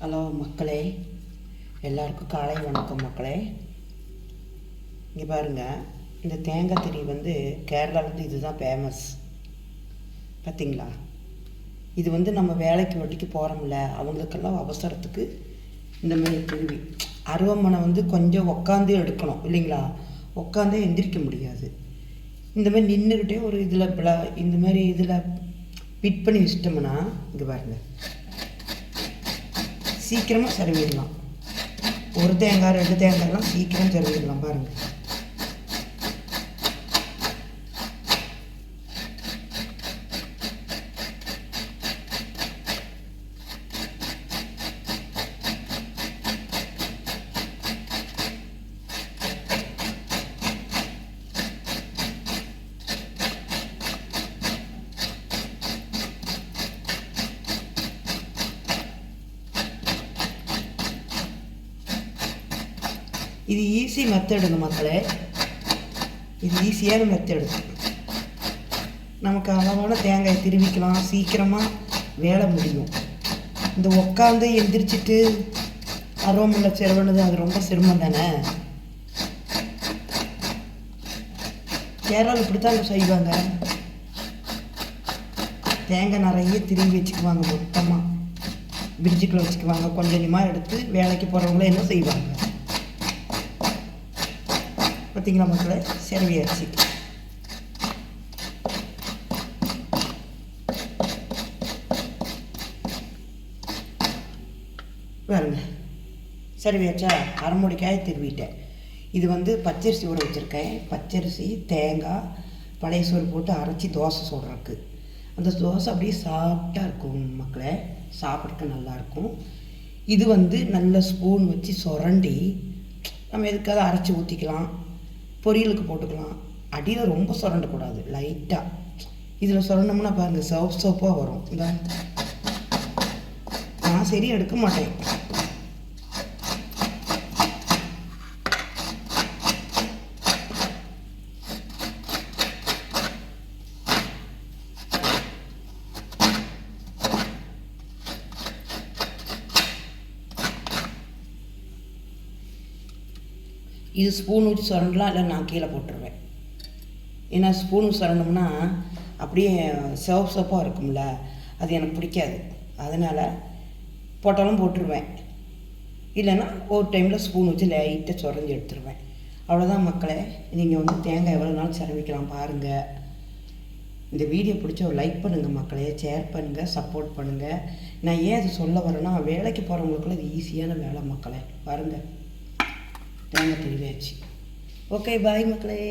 Hello மக்களே எல்லாருக்கும் காலை வணக்கம் மக்களே. இங்கே பாருங்கள் இந்த தேங்காய் திரி வந்து கேரளாவிலேருந்து இதுதான் ஃபேமஸ் பார்த்திங்களா இது வந்து நம்ம வேலைக்கு வட்டிக்கு போகிறோம்ல அவங்களுக்கெல்லாம் அவசரத்துக்கு இந்த மாதிரி திருவி. அருவமனை வந்து கொஞ்சம் உக்காந்து எடுக்கணும் இல்லைங்களா? உக்காந்தே எந்திரிக்க முடியாது. இந்த மாதிரி நின்றுக்கிட்டே ஒரு இதில் பிள இந்த மாதிரி இதில் பிட் பண்ணி வச்சிட்டோம்னா இங்கே பாருங்கள் சீக்கிரமாக செலவிடலாம் ஒரு தேங்காய் ரெண்டு தேங்காய்லாம் சீக்கிரம் செலவிடலாம் பாருங்கள் இது ஈஸி மெத்தடுங்க மக்களே. இது ஈஸியான மெத்தடு நமக்கு அளவான தேங்காய் திருவிக்கலாம். சீக்கிரமாக வேலை முடியும். இந்த உக்காந்து எந்திரிச்சிட்டு அருவமல்ல செலவுனது அது ரொம்ப சிரமம் தானே? கேரளாவில் இப்படி தான் செய்வாங்க? தேங்காய் நிறைய திரும்பி வச்சுக்குவாங்க மொத்தமாக பிரிட்ஜுக்குள்ளே வச்சுக்குவாங்க. கொஞ்சம் கொஞ்சமாக எடுத்து வேலைக்கு போகிறவங்கள என்ன செய்வாங்க? பார்த்தீங்களா மக்களே? செலவியாச்சு பாருங்க. செலவியாச்சா அரைமுடிக்காய் திருவிட்டேன். இது வந்து பச்சரிசி ஊற வச்சுருக்கேன். பச்சரிசி தேங்காய் பழைய சோறு போட்டு அரைச்சி தோசை சுடுறக்கு அந்த தோசை அப்படியே சாஃப்டாக இருக்கும் மக்களை. சாப்பிட்றதுக்கு நல்லாயிருக்கும் இது வந்து நல்ல ஸ்பூன் வச்சு சுரண்டி நம்ம எதுக்காவது அரைச்சி ஊற்றிக்கலாம் பொரியலுக்கு போட்டுக்கலாம். அடியில் ரொம்ப சுரண்டக்கூடாது. லைட்டாக இதில் சுரண்டோம்னா பாருங்கள் சோப் சோப்பாக வரும். இந்த. நான் சரி எடுக்க மாட்டேன். இது ஸ்பூன் ஊற்றி சுரண்டலாம் இல்லை நான் கீழே போட்டுருவேன். ஏன்னா ஸ்பூன் சுரண்டோம்னா அப்படியே சிவப்பு சிவப்பாக இருக்கும்ல அது எனக்கு பிடிக்காது. அதனால் போட்டாலும் போட்டுருவேன். இல்லைன்னா ஒரு டைமில் ஸ்பூன் வச்சு லைட்டாக சுரஞ்சி எடுத்துருவேன். அவ்வளோதான் மக்களே நீங்கள் வந்து தேங்காய் எவ்வளோ நாள் சிரமிக்கலாம் பாருங்கள் இந்த வீடியோ பிடிச்ச ஒரு லைக் பண்ணுங்கள் மக்களே ஷேர் பண்ணுங்கள் சப்போர்ட் பண்ணுங்கள் நான் ஏன் அது சொல்ல வரேன்னா வேலைக்கு போகிறவங்களுக்குலாம் இது ஈஸியான வேலை மக்களே பாருங்கள் தேங்காய் தெளிவாச்சு ஓகே பாய் மக்களே